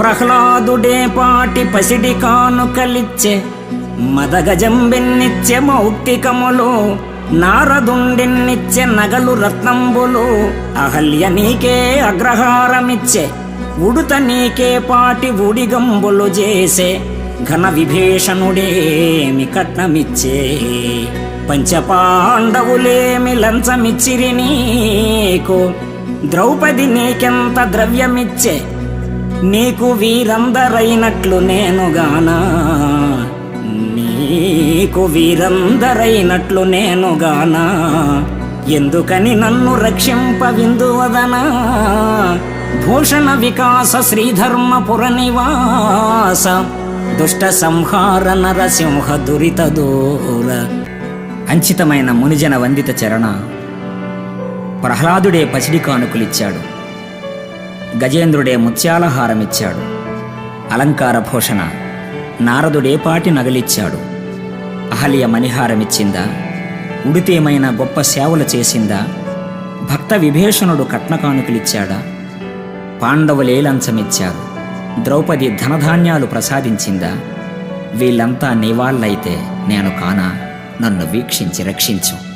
ప్రహ్లాదుడే పాటి పసిడి కానుకలిచ్చే మదగజంబెన్నిచ్చే మౌక్తికములు నారదుండెన్నిచ్చే నగలు రత్నంబులు అహల్య నీకే అగ్రహారమిచ్చే ఉడుత నీకే పాటి ఉడిగంబులు చేసే ఘన విభీషణుడేమి కట్నమిచ్చే పంచపాండవులేమి లంచమిచ్చిరి నీకు ద్రౌపది నీకెంత ద్రవ్యమిచ్చే నీకు వీరందరైనట్లు నేనుగానా? నీకు వీరందరైనట్లు నేనుగానా? ఎందుకని నన్ను రక్షింపవిందువదనా? భూషణ వికాస శ్రీధర్మపుర నివాస దుష్ట సంహార నరసింహ దురిత దూర. అంచితమైన మునిజన వందిత చరణ ప్రహ్లాదుడే పసిడి కానుకలిచ్చాడు. గజేంద్రుడే ముత్యాలహారమిచ్చాడు. అలంకార భూషణ నారదుడే పాటి నగలిచ్చాడు. అహల్య మణిహారమిచ్చిందా? ఉడితేమైన గొప్ప సేవలు చేసిందా? భక్త విభీషణుడు కట్నకానుకలిచ్చాడా? పాండవులే లంచమిచ్చారు ద్రౌపది ధనధాన్యాలు ప్రసాదించిందా? వీళ్ళంతా నీవాళ్ళైతే నేను కానా? నన్ను వీక్షించి రక్షించు.